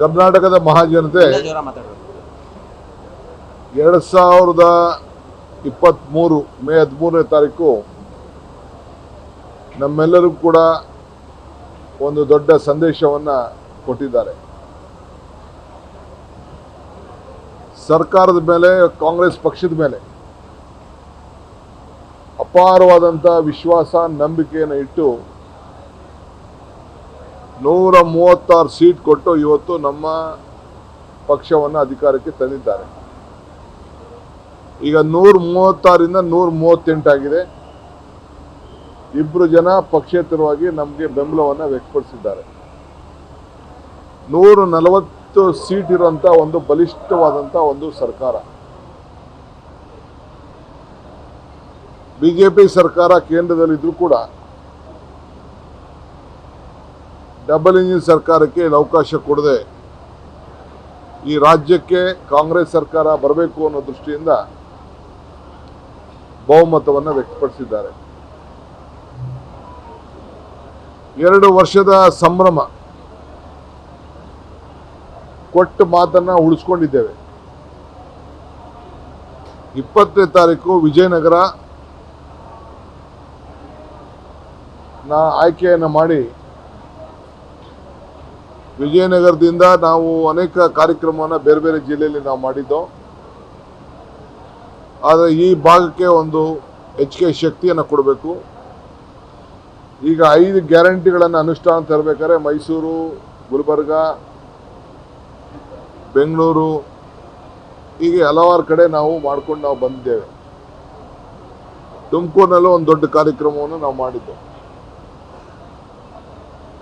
ಕರ್ನಾಟಕದ ಮಹಾಜನತೆ ಎರಡ್ ಸಾವಿರದ ಇಪ್ಪತ್ತ್ಮೂರು ಮೇ ಹದಿಮೂರನೇ ತಾರೀಕು ನಮ್ಮೆಲ್ಲರಿಗೂ ಕೂಡ ಒಂದು ದೊಡ್ಡ ಸಂದೇಶವನ್ನು ಕೊಟ್ಟಿದ್ದಾರೆ. ಸರ್ಕಾರದ ಮೇಲೆ ಕಾಂಗ್ರೆಸ್ ಪಕ್ಷದ ಮೇಲೆ ಅಪಾರವಾದಂಥ ವಿಶ್ವಾಸ ನಂಬಿಕೆಯನ್ನು ಇಟ್ಟು ನೂರ ಮೂವತ್ತಾರು ಸೀಟ್ ಕೊಟ್ಟು ಇವತ್ತು ನಮ್ಮ ಪಕ್ಷವನ್ನು ಅಧಿಕಾರಕ್ಕೆ ತಂದಿದ್ದಾರೆ. ಈಗ ನೂರ ಮೂವತ್ತಾರಿಂದ ನೂರ ಮೂವತ್ತೆಂಟಾಗಿದೆ ಇಬ್ಬರು ಜನ ಪಕ್ಷೇತರವಾಗಿ ನಮಗೆ ಬೆಂಬಲವನ್ನು ವ್ಯಕ್ತಪಡಿಸಿದ್ದಾರೆ. ನೂರ ನಲವತ್ತು ಸೀಟ್ ಇರುವಂತ ಒಂದು ಬಲಿಷ್ಠವಾದಂಥ ಒಂದು ಸರ್ಕಾರ. ಬಿಜೆಪಿ ಸರ್ಕಾರ ಕೇಂದ್ರದಲ್ಲಿದ್ದರೂ ಕೂಡ ಡಬಲ್ ಇಂಜಿನ್ ಸರ್ಕಾರಕ್ಕೆ ಇಲ್ಲಿ ಅವಕಾಶ ಕೊಡದೆ ಈ ರಾಜ್ಯಕ್ಕೆ ಕಾಂಗ್ರೆಸ್ ಸರ್ಕಾರ ಬರಬೇಕು ಅನ್ನೋ ದೃಷ್ಟಿಯಿಂದ ಬಹುಮತವನ್ನು ವ್ಯಕ್ತಪಡಿಸಿದ್ದಾರೆ. ಎರಡು ವರ್ಷದ ಸಂಭ್ರಮ ಕೊಟ್ಟ ಮಾತನ್ನ ಉಳಿಸ್ಕೊಂಡಿದ್ದೇವೆ. ಇಪ್ಪತ್ತನೇ ತಾರೀಕು ವಿಜಯನಗರ ನಾ ಆಯ್ಕೆಯನ್ನು ಮಾಡಿ ವಿಜಯನಗರದಿಂದ ನಾವು ಅನೇಕ ಕಾರ್ಯಕ್ರಮವನ್ನು ಬೇರೆ ಬೇರೆ ಜಿಲ್ಲೆಯಲ್ಲಿ ನಾವು ಮಾಡಿದ್ದೋ, ಆದರೆ ಈ ಭಾಗಕ್ಕೆ ಒಂದು ಹೆಚ್ಚಿಗೆ ಶಕ್ತಿಯನ್ನು ಕೊಡಬೇಕು. ಈಗ ಐದು ಗ್ಯಾರಂಟಿಗಳನ್ನು ಅನುಷ್ಠಾನ ತರಬೇಕಾದ್ರೆ ಮೈಸೂರು, ಗುಲ್ಬರ್ಗ, ಬೆಂಗಳೂರು, ಹೀಗೆ ಹಲವಾರು ಕಡೆ ನಾವು ಮಾಡ್ಕೊಂಡು ನಾವು ಬಂದಿದ್ದೇವೆ. ತುಮಕೂರಿನಲ್ಲೂ ಒಂದು ದೊಡ್ಡ ಕಾರ್ಯಕ್ರಮವನ್ನು ನಾವು ಮಾಡಿದ್ದು.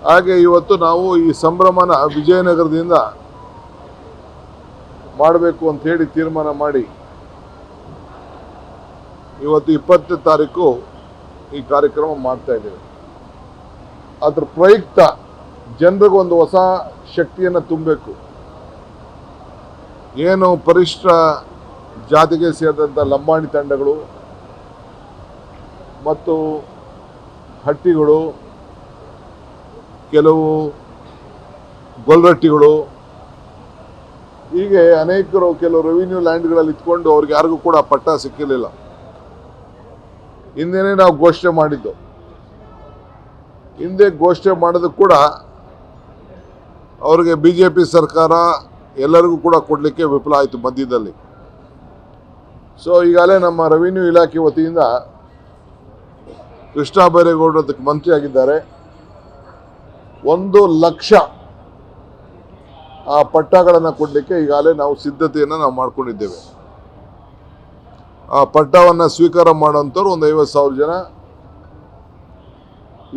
ಹಾಗೆ ಇವತ್ತು ನಾವು ಈ ಸಂಭ್ರಮನ ವಿಜಯನಗರದಿಂದ ಮಾಡಬೇಕು ಅಂತ ಹೇಳಿ ತೀರ್ಮಾನ ಮಾಡಿ, ಇವತ್ತು ಇಪ್ಪತ್ತನೇ ತಾರೀಕು ಈ ಕಾರ್ಯಕ್ರಮ ಮಾಡ್ತಾ ಇದ್ದೇವೆ. ಅದ್ರ ಪ್ರಯುಕ್ತ ಜನರಿಗೊಂದು ಹೊಸ ಶಕ್ತಿಯನ್ನು ತುಂಬಬೇಕು. ಏನು ಪರಿಷ್ಠ ಜಾತಿಗೆ ಸೇರಿದಂಥ ಲಂಬಾಣಿ ತಂಡಗಳು ಮತ್ತು ಹಟ್ಟಿಗಳು ಕೆಲವು ಗೊಲ್ರಟ್ಟಿಗಳು, ಹೀಗೆ ಅನೇಕರು ಕೆಲವು ರೆವಿನ್ಯೂ ಲ್ಯಾಂಡ್ಗಳಲ್ಲಿ ಇಟ್ಕೊಂಡು ಅವ್ರಿಗೆ ಯಾರಿಗೂ ಕೂಡ ಪಟ್ಟ ಸಿಕ್ಕಿರಲಿಲ್ಲ. ಹಿಂದೆನೇ ನಾವು ಘೋಷಣೆ ಮಾಡಿದ್ದು. ಹಿಂದೆ ಘೋಷಣೆ ಮಾಡೋದು ಕೂಡ ಅವರಿಗೆ ಬಿ ಜೆ ಪಿ ಸರ್ಕಾರ ಎಲ್ಲರಿಗೂ ಕೂಡ ಕೊಡಲಿಕ್ಕೆ ವಿಫಲ ಆಯಿತು ಮಧ್ಯದಲ್ಲಿ. ಸೊ ಈಗಾಗಲೇ ನಮ್ಮ ರೆವಿನ್ಯೂ ಇಲಾಖೆ ವತಿಯಿಂದ ಕೃಷ್ಣ ಬೈರೇಗೌಡರು ಅದಕ್ಕೆ ಮಂತ್ರಿ ಆಗಿದ್ದಾರೆ ಒಂದು ಲಕ್ಷ ಆ ಪಟ್ಟಗಳನ್ನು ಕೊಡಲಿಕ್ಕೆ ಈಗಾಗಲೇ ನಾವು ಸಿದ್ಧತೆಯನ್ನು ನಾವು ಮಾಡ್ಕೊಂಡಿದ್ದೇವೆ. ಆ ಪಟ್ಟವನ್ನು ಸ್ವೀಕಾರ ಮಾಡೋಂಥವ್ರು ಒಂದು ಐವತ್ತು ಸಾವಿರ ಜನ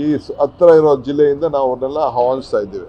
ಈ ಹತ್ತಿರ ಇರೋ ಜಿಲ್ಲೆಯಿಂದ ನಾವು ಅವ್ರನ್ನೆಲ್ಲ ಆಹ್ವಾನಿಸ್ತಾ ಇದ್ದೇವೆ.